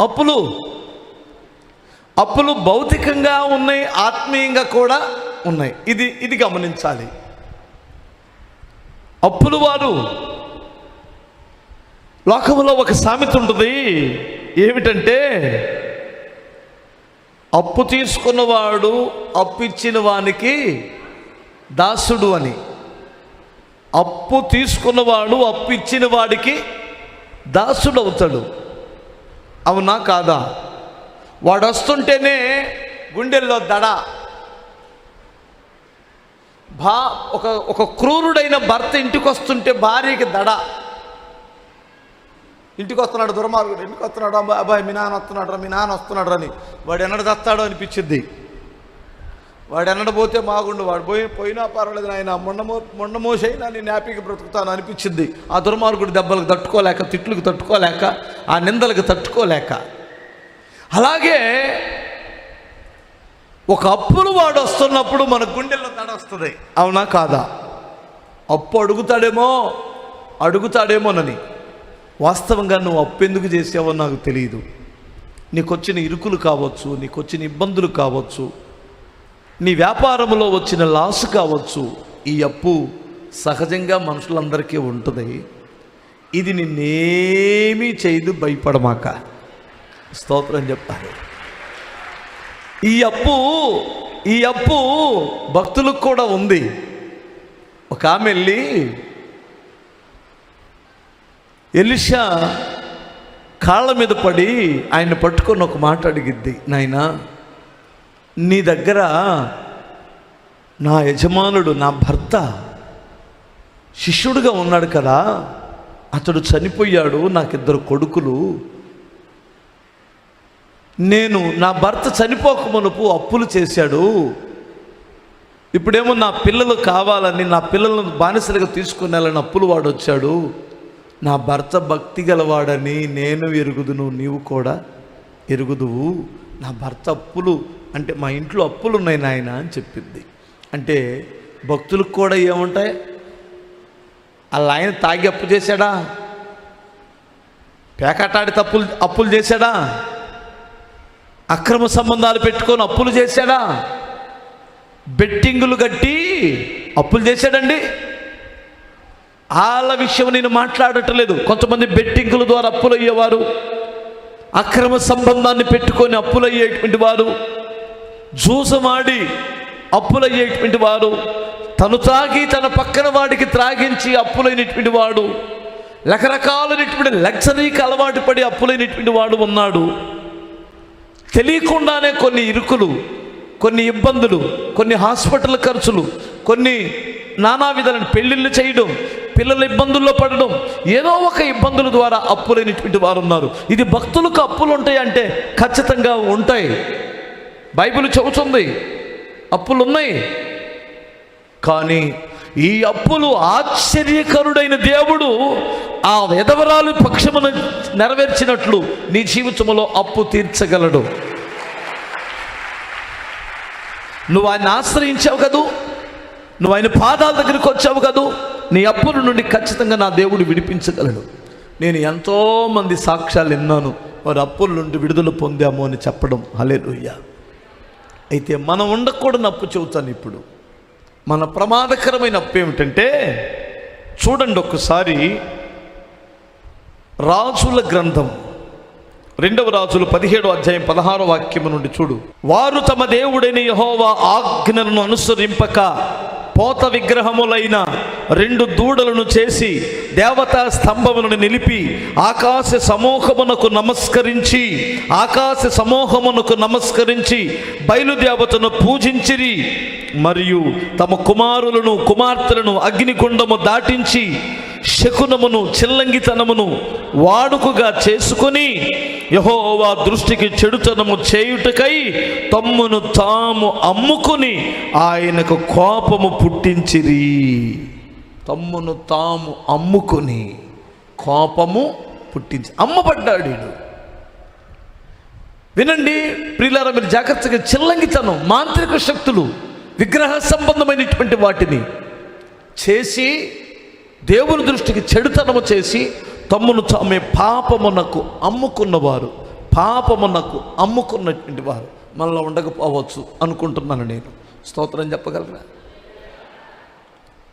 అప్పులు. అప్పులు భౌతికంగా ఉన్నాయి ఆత్మీయంగా కూడా ఉన్నాయి. ఇది ఇది గమనించాలి. అప్పులు వారు లోకంలో ఒక సామెత ఉంటుంది. ఏమిటంటే అప్పు తీసుకున్నవాడు అప్పిచ్చిన వానికి దాసుడు అని. అప్పు తీసుకున్నవాడు అప్పు ఇచ్చిన వాడికి దాసుడు అవుతాడు అవునా కాదా? వాడు వస్తుంటేనే గుండెల్లో దడ. భా ఒక ఒక క్రూరుడైన భర్త ఇంటికి వస్తుంటే భార్యకి దడ. ఇంటికి వస్తున్నాడు దుర్మార్గుడు ఇంటికి వస్తున్నాడు అబ్బాయి అబ్బాయి మీ నాన్న వస్తున్నాడు రా మీ నాన్న వస్తున్నాడు అని. వాడు ఎన్నడ చస్తాడో అనిపించింది వాడు ఎన్నడ పోతే మాగుండు. వాడు పోయి పోయినా పర్వాలేదు ఆయన మొండమో మొండమోసైనా నేను హ్యాపీగా బ్రతుకుతాను అనిపించింది. ఆ దుర్మార్గుడు దెబ్బలకు తట్టుకోలేక తిట్లకు తట్టుకోలేక ఆ నిందలకు తట్టుకోలేక. అలాగే ఒక అప్పులు వాడు వస్తున్నప్పుడు మన గుండెల్లో తడొస్తుంది అవునా కాదా? అప్పు అడుగుతాడేమో అడుగుతాడేమోనని. వాస్తవంగా నువ్వు అప్పు ఎందుకు చేసావో నాకు తెలియదు నీకు వచ్చిన ఇరుకులు కావచ్చు నీకు వచ్చిన ఇబ్బందులు కావచ్చు. నీ వ్యాపారంలో వచ్చిన లాస్ కావచ్చు ఈ అప్పు సహజంగా మనుషులందరికీ ఉంటుంది. ఇది నిన్నేమీ చేయదు భయపడమాక. స్తోత్రం చెప్పాలి. ఈ అప్పు ఈ అప్పు భక్తులకు కూడా ఉంది. ఒక ఆమె వెళ్ళి ఎలిషా కాళ్ళ మీద పడి ఆయన పట్టుకొని ఒక మాట అడిగిద్ది నాయనా నీ దగ్గర నా యజమానుడు నా భర్త శిష్యుడుగా ఉన్నాడు కదా. అతడు చనిపోయాడు నాకిద్దరు కొడుకులు. నేను నా భర్త చనిపోకమునుపు అప్పులు చేశాడు. ఇప్పుడేమో నా పిల్లలు కావాలని నా పిల్లలను బానిసలుగా తీసుకునేలని అప్పులు వాడు వచ్చాడు నా భర్త భక్తి గలవాడని నేను ఎరుగుదును నీవు కూడా ఎరుగుదువు. నా భర్త అప్పులు అంటే మా ఇంట్లో అప్పులు ఉన్నాయి నాయన అని చెప్పింది. అంటే భక్తులకు కూడా ఏముంటాయి? అలా ఆయన తాగి అప్పు చేశాడా? పేకాటాడి తప్పులు అప్పులు చేశాడా? అక్రమ సంబంధాలు పెట్టుకొని అప్పులు చేశాడా? బెట్టింగులు కట్టి అప్పులు చేశాడండి? వాళ్ళ విషయం నేను మాట్లాడటం లేదు. కొంతమంది బెట్టింగుల ద్వారా అప్పులు అయ్యేవారు. అక్రమ సంబంధాన్ని పెట్టుకొని అప్పులయ్యేటువంటి వారు జూసమాడి అప్పులయ్యేటువంటి వారు తను తాగి తన పక్కన వాడికి త్రాగించి అప్పులైనటువంటి వాడు రకరకాలైనటువంటి లగ్జరీకి అలవాటు పడి అప్పులైనటువంటి వాడు ఉన్నాడు. తెలియకుండానే కొన్ని ఇరుకులు కొన్ని ఇబ్బందులు కొన్ని హాస్పిటల్ ఖర్చులు కొన్ని నానా విధాలను పెళ్ళిళ్ళు చేయడం పిల్లల ఇబ్బందుల్లో పడడం ఏదో ఒక ఇబ్బందుల ద్వారా అప్పులైనటువంటి వారు ఉన్నారు ఇది భక్తులకు అప్పులు ఉంటాయి అంటే ఖచ్చితంగా ఉంటాయి. బైబిల్ చెబుతుంది అప్పులు ఉన్నాయి కానీ ఈ అప్పులు ఆశ్చర్యకరుడైన దేవుడు ఆ విధవరాలు పక్షమును నెరవేర్చినట్లు నీ జీవితంలో అప్పు తీర్చగలడు. నువ్వు ఆయన ఆశ్రయించావు కదూ? నువ్వు ఆయన పాదాల దగ్గరికి వచ్చావు కదూ? నీ అప్పుల నుండి ఖచ్చితంగా నా దేవుడు విడిపించగలడు. నేను ఎంతోమంది సాక్ష్యాలు విన్నాను. వారి అప్పుల నుండి విడుదల పొందాము అని చెప్పడం. హలేలుయ్యా అయితే మనం ఉండకూడని అప్పు చెబుతాను ఇప్పుడు. మన ప్రమాదకరమైన అప్పు ఏమిటంటే చూడండి ఒక్కసారి రాజుల గ్రంథం. రెండవ రాజులు పదిహేడు అధ్యాయం పదహారో వాక్యము నుండి చూడు. వారు తమ దేవుడైన యహోవా ఆజ్ఞలను అనుసరింపక పోత విగ్రహములైన రెండు దూడలను చేసి దేవతా స్తంభములను నిలిపి ఆకాశ సమూహమునకు నమస్కరించి ఆకాశ సమూహమునకు నమస్కరించి బయలుదేవతను పూజించిరి. మరియు తమ కుమారులను కుమార్తెలను అగ్నిగుండము దాటించి శకునమును చిల్లంగితనమును వాడుకగా చేసుకొని యహోవా దృష్టికి చెడుతనము చేయుటకై తమ్మును తాము అమ్ముకుని ఆయనకు కోపము పుట్టించిరి. తమ్మును తాము అమ్ముకుని కోపము పుట్టించి అమ్మబడ్డాడు వినండి ప్రియులారా మీరు జాగ్రత్తగా చిల్లంగితనం మాంత్రిక శక్తులు విగ్రహ సంబంధమైనటువంటి వాటిని చేసి దేవుని దృష్టికి చెడుతనము చేసి తమ్మును తామే పాపమునకు అమ్ముకున్నవారు పాపమునకు అమ్ముకున్నటువంటి వారు. మనలో ఉండకపోవచ్చు అనుకుంటున్నాను నేను. స్తోత్రం చెప్పగలరా?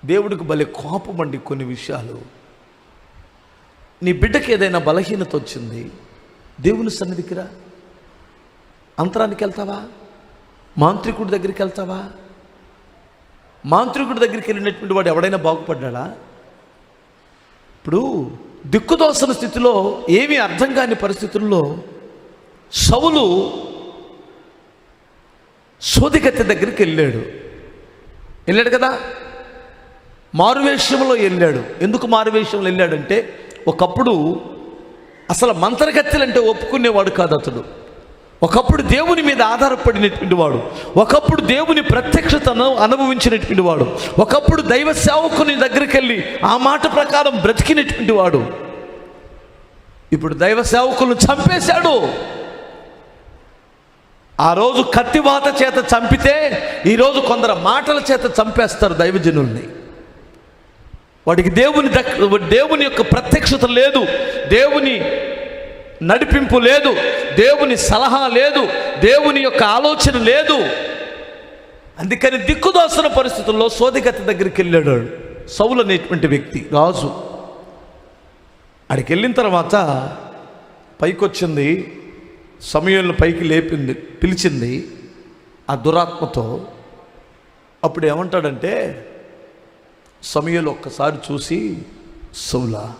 దేవుడికి భలే కోపం అండి కొన్ని విషయాలు. నీ బిడ్డకి ఏదైనా బలహీనత వచ్చింది దేవుని సన్నిధికి రా. అంతరానికి వెళ్తావా? మాంత్రికుడి దగ్గరికి వెళ్తావా? మాంత్రికుడి దగ్గరికి వెళ్ళినటువంటి వాడు ఎవడైనా బాగుపడ్డాడా? ఇప్పుడు దిక్కుదోసిన స్థితిలో ఏమీ అర్థం కాని పరిస్థితుల్లో సౌలు సోదిగత్తె దగ్గరికి వెళ్ళాడు. వెళ్ళాడు కదా? మారువేషంలో వెళ్ళాడు. ఎందుకు మారువేషంలో వెళ్ళాడంటే ఒకప్పుడు అసలు మంత్రగత్తెలంటే ఒప్పుకునేవాడు కాదు అతడు. ఒకప్పుడు దేవుని మీద ఆధారపడినటువంటి వాడు. ఒకప్పుడు దేవుని ప్రత్యక్షతను అనుభవించినటువంటి వాడు. ఒకప్పుడు దైవ సేవకుని దగ్గరికి వెళ్ళి ఆ మాట ప్రకారం బ్రతికినటువంటి వాడు. ఇప్పుడు దైవ సేవకులను చంపేశాడు. ఆ రోజు కత్తివాత చేత చంపితే ఈరోజు కొందరు మాటల చేత చంపేస్తారు దైవజనుల్ని. వాడికి దేవుని దేవుని యొక్క ప్రత్యక్షత లేదు. దేవుని నడిపింపు లేదు దేవుని సలహా లేదు దేవుని యొక్క ఆలోచన లేదు. అందుకని దిక్కుదోసిన పరిస్థితుల్లో సోదిగత దగ్గరికి వెళ్ళాడు సౌలు అనేటువంటి వ్యక్తి రాజు. అడికి వెళ్ళిన తర్వాత పైకొచ్చింది సమయంలో పైకి లేపింది పిలిచింది ఆ దురాత్మతో అప్పుడు ఏమంటాడంటే సమయంలో ఒక్కసారి చూసి సౌలా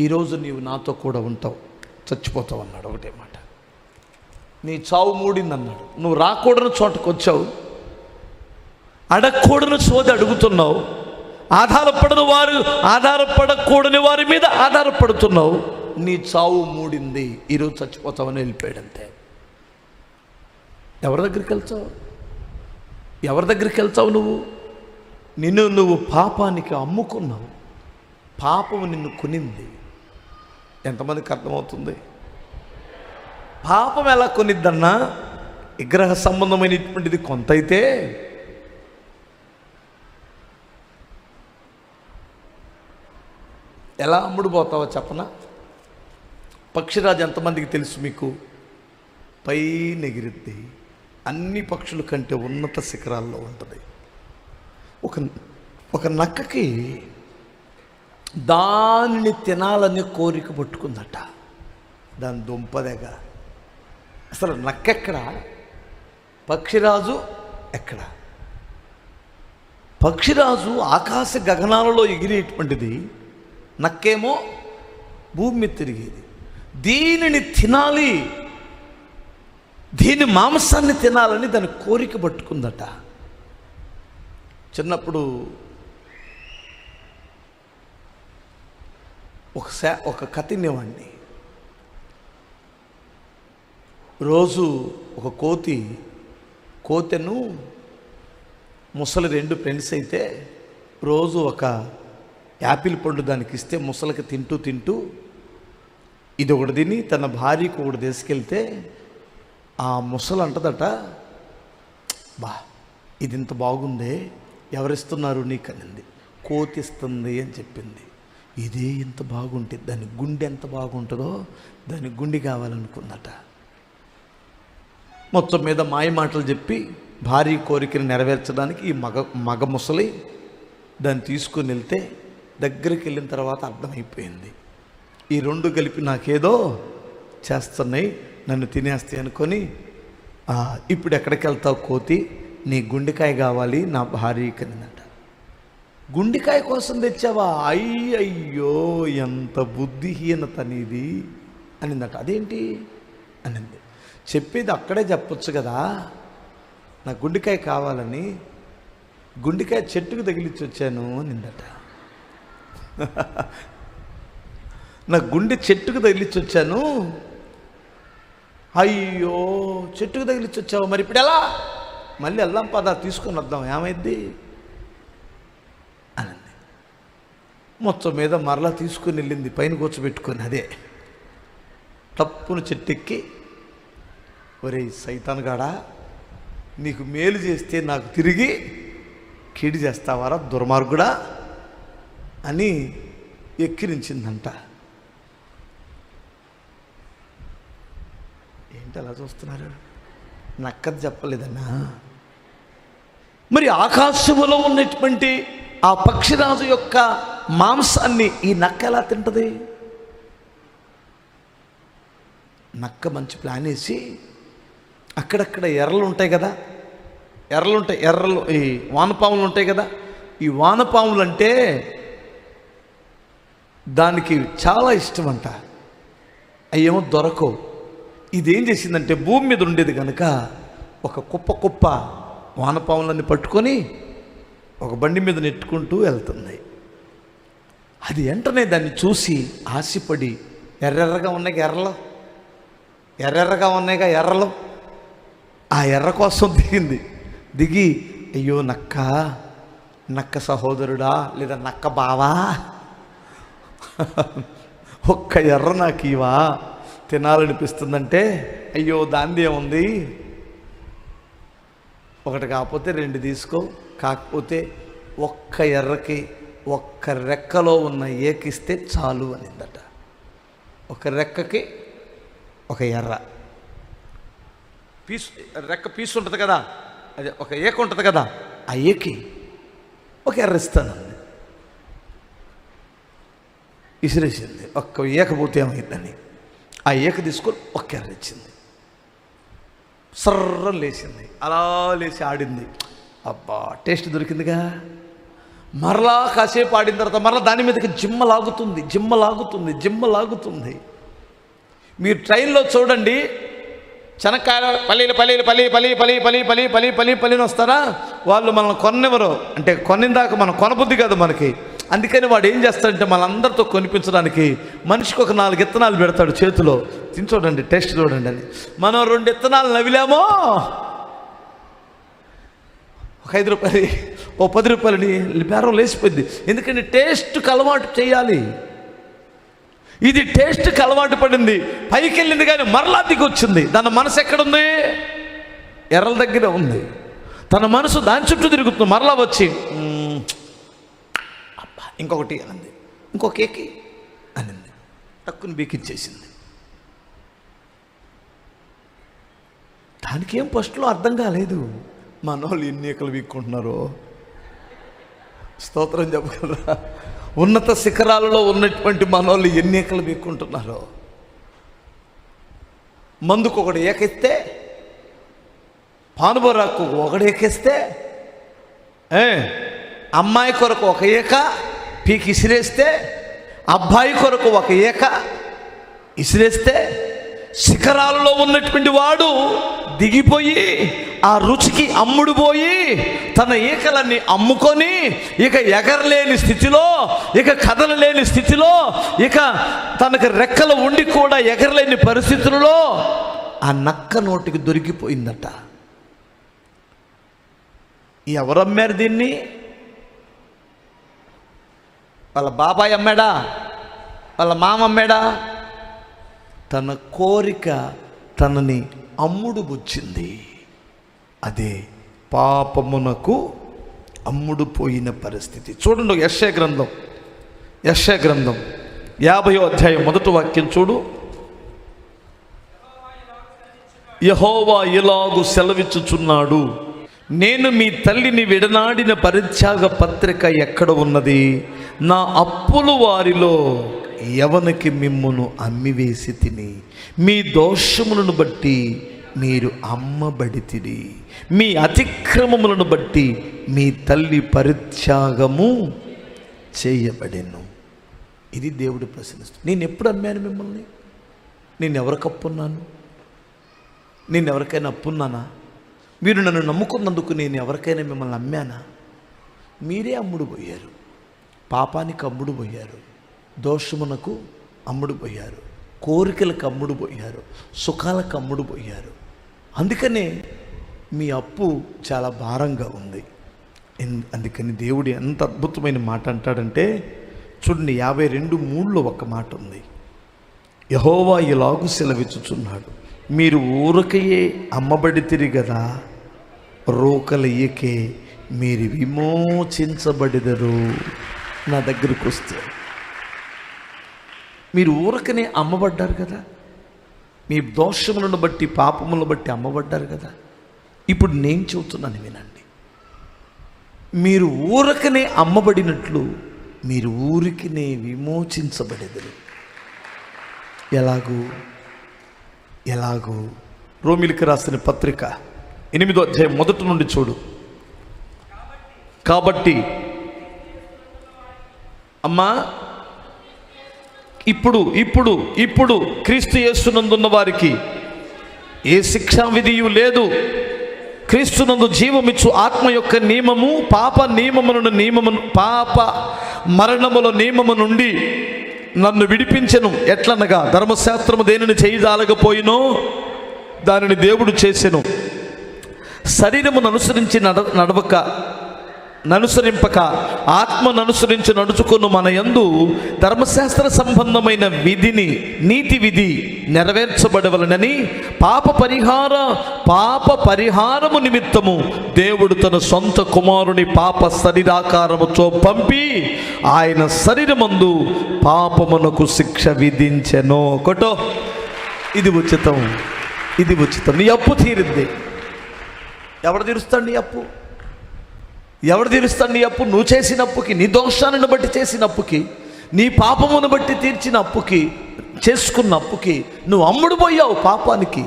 ఈరోజు నీవు నాతో కూడా ఉంటావు. చచ్చిపోతావు అన్నాడు ఒకటే మాట. నీ చావు మూడింది అన్నాడు నువ్వు రాకూడని చోటకు వచ్చావు. అడగకూడని చోది అడుగుతున్నావు. ఆధారపడని వారు ఆధారపడకూడని వారి మీద ఆధారపడుతున్నావు. నీ చావు మూడింది. ఈరోజు చచ్చిపోతావని వెళ్ళిపోయాడు అంతే ఎవరి దగ్గరికి వెళ్తావు? ఎవరి దగ్గరికి వెళ్తావు నువ్వు? నిన్ను నువ్వు పాపానికి అమ్ముకున్నావు. పాపము నిన్ను కొనింది. ఎంతమందికి అర్థమవుతుంది? పాపం ఎలా కొనిద్దన్నా? విగ్రహ సంబంధమైనటువంటిది కొంత అయితే ఎలా అమ్ముడు పోతావో చెప్పనా? పక్షిరాజు ఎంతమందికి తెలుసు మీకు? పైన ఎగిరిద్ది. అన్ని పక్షుల కంటే ఉన్నత శిఖరాల్లో ఉంటుంది. ఒక ఒక నక్కకి దానిని తినాలని కోరిక పట్టుకుందట. దాని దుంపదగ. అసలు నక్కెక్కడ? పక్షిరాజు ఎక్కడ? పక్షిరాజు ఆకాశ గగనాలలో ఎగిరేటువంటిది నక్కేమో భూమి మీద తిరిగేది. దీనిని తినాలి దీని మాంసాన్ని తినాలని దాని కోరిక పట్టుకుందట. చిన్నప్పుడు ఒక శా ఒక కథనివ్వండి రోజు ఒక కోతి కోతెను ముసలి రెండు ఫ్రెండ్స్ అయితే రోజు ఒక యాపిల్ పండు దానికి ఇస్తే ముసలికి తింటూ తింటూ ఇది ఒకటి తిని తన భార్యకు ఒకటి తీసుకెళ్తే ఆ ముసలు అంటదట బా ఇది ఇంత బాగుందే ఎవరిస్తున్నారు నీకు అనింది కోతిస్తుంది అని చెప్పింది. ఇదే ఇంత బాగుంటే దాని గుండె ఎంత బాగుంటుందో దాని గుండె కావాలనుకుందట. మొత్తం మీద మాయ మాటలు చెప్పి భారీ కోరికను నెరవేర్చడానికి ఈ మగ మగ ముసలి దాన్ని తీసుకుని వెళ్తే దగ్గరికి వెళ్ళిన తర్వాత అర్థమైపోయింది. ఈ రెండు కలిపి నాకేదో చేస్తున్నాయి నన్ను తినేస్తాయి అనుకొని ఇప్పుడు ఎక్కడికి వెళ్తావు కోతి? నీ గుండెకాయ కావాలి నా భార్య అనిందట గుండెకాయ కోసం తెచ్చావా? అయ్యయ్యో ఎంత బుద్ధిహీనత నీది అనిందట. అదేంటి? అనింది. చెప్పేది అక్కడే చెప్పొచ్చు కదా. నా గుండెకాయ కావాలని గుండెకాయ చెట్టుకు తగిలిచ్చి వచ్చాను అనిందట. నా గుండె చెట్టుకు తగిలిచ్చి వచ్చాను అయ్యో చెట్టుకు తగిలిచ్చి వచ్చావు మరి? ఇప్పుడు ఎలా? మళ్ళీ వెళ్దాం పదా తీసుకొని వద్దాం. ఏమైద్ది అనంది మొత్తం మీద మరలా తీసుకుని వెళ్ళింది పైన కూర్చోబెట్టుకొని అదే. తప్పును చెట్టెక్కి ఒరే సైతాన్గాడా నీకు మేలు చేస్తే నాకు తిరిగి కీడు చేస్తావారా దుర్మార్గుడా అని ఎక్కిరించిందంట. ఏంటి అలా చూస్తున్నారు? నక్కది చెప్పలేదన్నా? మరి ఆకాశములో ఉన్నటువంటి ఆ పక్షిరాజు యొక్క మాంసాన్ని ఈ నక్క ఎలా తింటుంది? నక్క మంచి ప్లాన్ వేసి అక్కడక్కడ ఎర్రలు ఉంటాయి కదా ఎర్రలు ఉంటాయి ఎర్రలు ఈ వానపాములు ఉంటాయి కదా ఈ వానపాములు అంటే దానికి చాలా ఇష్టం అంట అయ్యేమో దొరకవు. ఇదేం చేసిందంటే భూమి మీద ఉండేది కనుక ఒక కుప్ప కుప్ప వానపాములన్నీ పట్టుకొని ఒక బండి మీద నెట్టుకుంటూ వెళ్తుంది. అది వెంటనే దాన్ని చూసి ఆశపడి ఎర్రెర్రగా ఉన్నాయి ఎర్రలు. ఎర్రెర్రగా ఉన్నాయిగా ఎర్రలు. ఆ ఎర్ర కోసం దిగింది. దిగి అయ్యో నక్క నక్క సహోదరుడా లేదా నక్క బావా? ఒక్క ఎర్ర నాకు ఇవా తినాలనిపిస్తుందంటే అయ్యో దాంది ఏముంది ఒకటి కాకపోతే రెండు తీసుకో. కాకపోతే ఒక్క ఎర్రకి ఒక్క రెక్కలో ఉన్న ఏకిస్తే చాలు అనిందట. ఒక రెక్కకి ఒక ఎర్ర. పీసు రెక్క పీసు ఉంటుంది కదా? అదే ఒక ఏక ఉంటుంది కదా? ఆ ఏకి ఒక ఎర్ర ఇస్తానంది విసిరేసింది ఒక్క ఏకపోతే ఏమైందని? ఆ ఏక తీసుకొని ఒక్క ఎర్ర ఇచ్చింది. సర్రం లేచింది. అలా లేచి ఆడింది. అబ్బా టేస్ట్ దొరికిందిగా. మరలా కాసేపు ఆడిన తర్వాత మరలా దాని మీదకి జిమ్మ లాగుతుంది జిమ్మ లాగుతుంది జిమ్మ లాగుతుంది. మీరు ట్రైన్లో చూడండి. చెనక్కాయ పల్లీలు పల్లీలు పల్లి పల్లి పల్లి పల్లి పల్లి పల్లి పల్లి పల్లిని వస్తారా? వాళ్ళు మనల్ని కొన్నెవరు? అంటే కొన్నిందాక మనం కొనబుద్ధి కాదు మనకి. అందుకని వాడు ఏం చేస్తాడంటే మనందరితో కొనిపించడానికి మనిషికి ఒక నాలుగు ఇత్తనాలు పెడతాడు చేతిలో. తిని చూడండి టేస్ట్ చూడండి అని. మనం రెండు ఇత్తనాలు నవ్విలామో ఒక ఐదు రూపాయలు ఓ పది రూపాయలని బేరం లేచిపోయింది. ఎందుకంటే టేస్ట్కి అలవాటు చేయాలి. ఇది టేస్ట్కి అలవాటు పడింది. పైకి వెళ్ళింది కానీ మరలా దిగి వచ్చింది. దాని మనసు ఎక్కడుంది? ఎర్రల దగ్గర ఉంది. తన మనసు దాని చుట్టూ తిరుగుతుంది. మరలా వచ్చి అబ్బా ఇంకొకటి అనింది. ఇంకో కేకి అనింది. టక్కుని బీకిచ్చేసింది. దానికి ఏం ఫస్ట్లో అర్థం కాలేదు. మనోళ్ళు ఎన్ని ఏకలు వీక్కుంటున్నారో. స్తోత్రం చెప్పగలరా? ఉన్నత శిఖరాలలో ఉన్నటువంటి మనోళ్ళు ఎన్ని ఏకలు వీక్కుంటున్నారో. మందుకు ఒకటి ఏకెత్తే పానుబరాకు ఒకటి ఏకేస్తే ఏ అమ్మాయి కొరకు ఒక ఏక పీకి ఇసిరేస్తే అబ్బాయి కొరకు ఒక ఏక ఇసిరేస్తే శిఖరాలలో ఉన్నటువంటి వాడు దిగిపోయి ఆ రుచికి అమ్ముడు పోయి తన ఈకలన్నీ అమ్ముకొని ఇక ఎగరలేని స్థితిలో ఇక కదలలేని స్థితిలో ఇక తనకు రెక్కలు ఉండి కూడా ఎగరలేని పరిస్థితులలో ఆ నక్క నోటికి దొరికిపోయిందట. ఎవరమ్మారు దీన్ని? వాళ్ళ బాబాయ్ అమ్మాడా? వాళ్ళ మామ అమ్మాడా? తన కోరిక తనని అమ్ముడు బుచ్చింది. అదే పాపమునకు అమ్ముడు పోయిన పరిస్థితి. చూడండి యశ గ్రంథం. యశ గ్రంథం. యాభయో అధ్యాయం మొదటి వాక్యం చూడు. యహోవా ఇలాగు సెలవిచ్చుచున్నాడు? నేను మీ తల్లిని విడనాడిన పరిత్యాగ పత్రిక ఎక్కడ ఉన్నది? నా అప్పులు వారిలో ఎవనికి మిమ్మును అమ్మివేసి తిని మీ దోషములను బట్టి మీరు అమ్మబడితిరి. మీ అతిక్రమములను బట్టి మీ తల్లి పరిత్యాగము చేయబడెను. ఇది దేవుడు ప్రశ్నిస్తుంది నేను ఎప్పుడు అమ్మాను మిమ్మల్ని? నేను ఎవరికి అప్పున్నాను? నేను ఎవరికైనా అప్పున్నానా? మీరు నన్ను నమ్ముకున్నందుకు నేను ఎవరికైనా మిమ్మల్ని అమ్మానా? మీరే అమ్ముడు పోయారు. పాపానికి అమ్ముడు పోయారు. దోషమునకు అమ్ముడు పోయారు. కోరికలకు అమ్ముడు పోయారు. సుఖాలకు అమ్ముడు పోయారు. అందుకనే మీ అప్పు చాలా భారంగా ఉంది. అందుకని దేవుడు ఎంత అద్భుతమైన మాట అంటాడంటే చూడండి యాభై రెండు మూడులో ఒక మాట ఉంది. యహోవా ఇలాగు సెలవిచ్చుచున్నాడు. మీరు ఊరకయే అమ్మబడి కదా రోకలయ్యకే మీరు విమోచించబడిదరు. నా దగ్గరికి వస్తే. మీరు ఊరకనే అమ్మబడ్డారు కదా? మీ దోషములను బట్టి పాపములను బట్టి అమ్మబడ్డారు కదా. ఇప్పుడు నేను చెబుతున్నాను వినండి. మీరు ఊరకనే అమ్మబడినట్లు మీరు ఊరికినే విమోచించబడేదరు. ఎలాగూ? ఎలాగూ? రోమిలికి రాసిన పత్రిక ఎనిమిదో అధ్యాయం మొదటి నుండి చూడు. కాబట్టి అమ్మా ఇప్పుడు ఇప్పుడు ఇప్పుడు క్రీస్తు యేసునందున్న వారికి ఏ శిక్షా విధియు లేదు. క్రీస్తునందు జీవమిచ్చు ఆత్మ యొక్క నియమము పాప నియమములను నియమము పాప మరణముల నియమము నుండి నన్ను విడిపించెను. ఎట్లనగా ధర్మశాస్త్రము దేనిని చేయజాలకపోయినో దానిని దేవుడు చేసెను. శరీరమును అనుసరించి నడ నడవక ననుసరింపక ఆత్మను అనుసరించి నడుచుకున్న మన యందు ధర్మశాస్త్ర సంబంధమైన విధిని నీతి విధి నెరవేర్చబడవలనని పాప పరిహార పాప పరిహారము నిమిత్తము దేవుడు తన సొంత కుమారుని పాప శరీరాకారముతో పంపి ఆయన శరీరమందు పాపమునకు శిక్ష విధించెను. ఒకటో ఇది ఉచితం. ఇది ఉచితం. నీ అప్పు తీరింది ఎవడు తీరుస్తాడు నీ అప్పు? ఎవడు తీరుస్తాడు నీ అప్పు? నువ్వు చేసిన అప్పుకి నీ దోషాలను బట్టి చేసిన అప్పుకి నీ పాపమును బట్టి తీర్చిన అప్పుకి చేసుకున్న అప్పుకి నువ్వు అమ్ముడు పోయావు పాపానికి.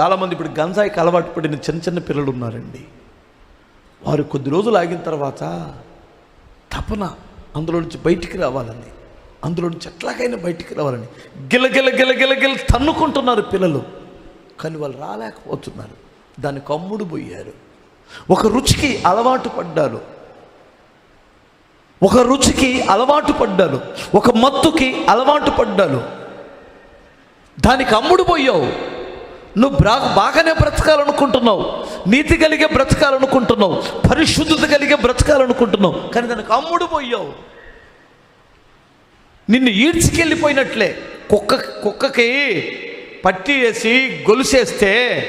చాలామంది ఇప్పుడు గంజాయికి అలవాటు పడిన చిన్న చిన్న పిల్లలు ఉన్నారండి. వారు కొద్ది రోజులు ఆగిన తర్వాత తపన అందులో నుంచి బయటికి రావాలని అందులో నుంచి ఎట్లాగైనా బయటికి రావాలని గిలగిల గిలగిల గిల తన్నుకుంటున్నారు పిల్లలు. కానీ వాళ్ళు రాలేకపోతున్నారు. దానికి అమ్ముడు పోయారు. ఒక రుచికి అలవాటు పడ్డారు ఒక రుచికి అలవాటు పడ్డాను. ఒక మత్తుకి అలవాటు పడ్డాను. దానికి అమ్ముడు పోయావు. నువ్వు బ్రా బాగానే బ్రతకాలనుకుంటున్నావు. నీతి కలిగే బ్రతకాలనుకుంటున్నావు. పరిశుద్ధత కలిగే బ్రతకాలనుకుంటున్నావు. కానీ దానికి అమ్ముడు పోయావు. నిన్ను ఈడ్చికెళ్ళిపోయినట్లే. కుక్క కుక్కకి పట్టి వేసి గొలుసేస్తే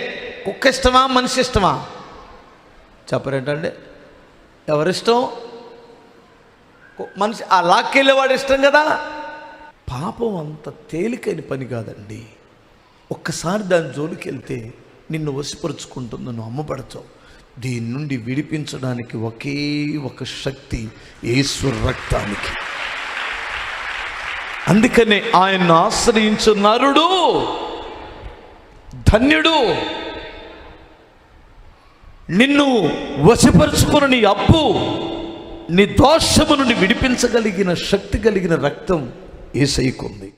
కుక్క ఇష్టమా మనిషి ఇష్టమా? చెప్పరేంటండి? ఎవరిష్టం? మనిషి ఆ లాక్కెళ్ళేవాడు ఇష్టం కదా? పాపం అంత తేలికైన పని కాదండి. ఒక్కసారి దాని జోలికి వెళ్తే నిన్ను వసిపరుచుకుంటుంది నువ్వు అమ్మబడతావు దీని నుండి విడిపించడానికి ఒకే ఒక శక్తి ఈశ్వర రక్తానికి. అందుకనే ఆయన్ని ఆశ్రయించు నరుడు ధన్యుడు. నిన్ను వశపరుచుకుని నీ అప్పు నీ దోషము నుండి విడిపించగలిగిన శక్తి కలిగిన రక్తం ఏసైకుంది